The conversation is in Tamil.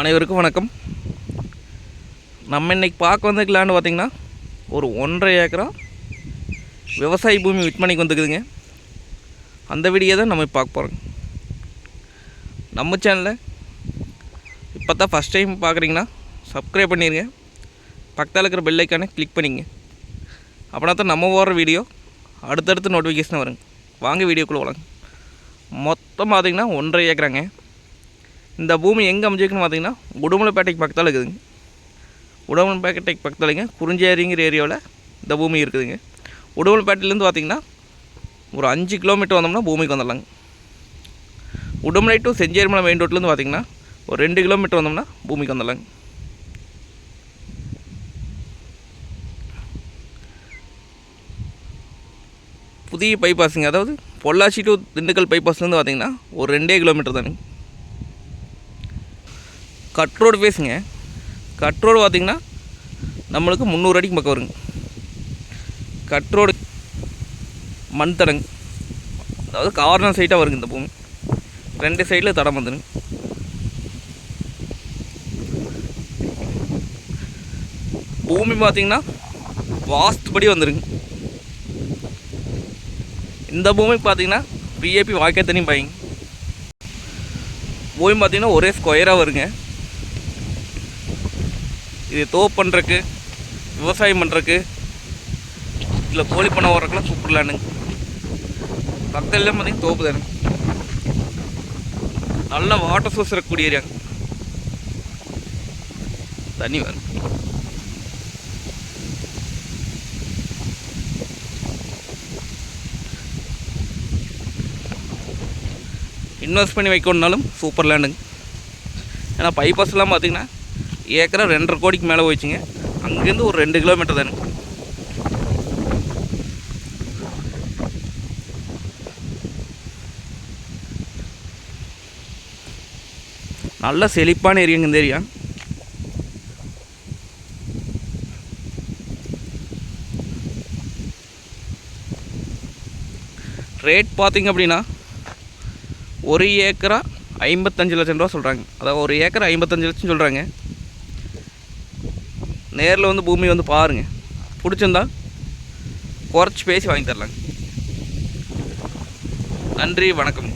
அனைவருக்கும் வணக்கம். நம்ம இன்றைக்கி பார்க்க வந்திருக்க லேண்டு பார்த்திங்கன்னா ஒரு ஒன்றரை ஏக்கரா விவசாய பூமி விற்பனைக்கு வந்துக்குதுங்க அந்த வீடியோ தான் நம்ம பார்க்க போகிறோங்க நம்ம சேனலில் இப்போ தான் ஃபஸ்ட் டைம் பார்க்குறீங்கன்னா சப்ஸ்கிரைப் பண்ணிடுங்க பக்கத்தில் இருக்கிற பெல்லைக்கானே கிளிக் பண்ணிங்க. அப்படின்னா தான் நம்ம போடுற வீடியோ அடுத்தடுத்து நோட்டிஃபிகேஷன் வருங்க. வாங்க வீடியோக்குள்ளே வளங்க மொத்தம் பார்த்திங்கன்னா ஒன்றரை ஏக்கராங்க. இந்த பூமி எங்கே அமைஞ்சிருக்குன்னு பார்த்தீங்கன்னா உடுமலைப்பேட்டைக்கு பக்கத்தில் இருக்குதுங்க. உடுமலைப்பேட்டைக்கு பக்கத்துலங்க குறிஞ்சேரிங்கிற ஏரியாவில் இந்த பூமி இருக்குதுங்க. உடுமலைப்பேட்டையிலேருந்து பார்த்திங்கன்னா ஒரு அஞ்சு கிலோமீட்டர் வந்தோம்னா பூமிக்கு வந்துடலாங்க. உடுமலை டு செஞ்சேரிமலை மெயின் ரோட்லேருந்து பார்த்திங்கன்னா ஒரு ரெண்டு கிலோமீட்டர் வந்தோம்னா பூமிக்கு வந்துடலாங்க. புதிய பைபாஸுங்க அதாவது பொள்ளாச்சி டு திண்டுக்கல் பைபாஸ்லேருந்து பார்த்தீங்கன்னா ஒரு ரெண்டே கிலோமீட்டர் தானுங்க. கட் ரோடு பேசுங்க. கட் ரோடு பார்த்திங்கன்னா நம்மளுக்கு முந்நூறு அடிக்கு பக்கம் வருங்க. கட் ரோடு மண் தடங்க. அதாவது கார்னர் சைட்டாக வருங்க இந்த பூமி. ரெண்டு சைடில் தடம் வந்துடுங்க பூமி பார்த்திங்கன்னா வாஸ்துபடி வந்துடுங்க இந்த பூமி பார்த்தீங்கன்னா பிஏபி வாய்க்கா தண்ணி பாய்ங்க. பூமி பார்த்திங்கன்னா ஒரே ஸ்கொயராக வருங்க. இது தோப்பு பண்ணுறக்கு விவசாயம் பண்ணுறக்கு இல்லை கோழி பண்ண ஓடுறதுக்குலாம் சூப்பர் லேண்டுங்க பக்கத்துலாம் பார்த்தீங்கன்னா தோப்பு தானே நல்ல வாட்டர் சோர்ஸ் இருக்கக்கூடிய ஏரியாங்க தண்ணி வரும். இன்வெஸ்ட் பண்ணி வைக்கணுன்னாலும் சூப்பர் லேண்டுங்க ஏன்னா பைபாஸ்லாம் பார்த்தீங்கன்னா ஏக்கரா ரெண்டரை கோடிக்கு மேலே போயிடுச்சுங்க. அங்கேருந்து ஒரு ரெண்டு கிலோமீட்டர் தானுங்க. நல்ல செழிப்பான ஏரியாங்க இந்த ஏரியா. ரேட் பார்த்திங்க அப்படின்னா ஒரு ஏக்கரா ஐம்பத்தஞ்சு லட்சம் ரூபா சொல்கிறாங்க அதாவது ஒரு ஏக்கர் ஐம்பத்தஞ்சு லட்சம் சொல்கிறாங்க நேரில் வந்து பூமி வந்து பாருங்கள் பிடிச்சிருந்தா குறைச்சி பேசி வாங்கி தரலாங்க. நன்றி வணக்கம்.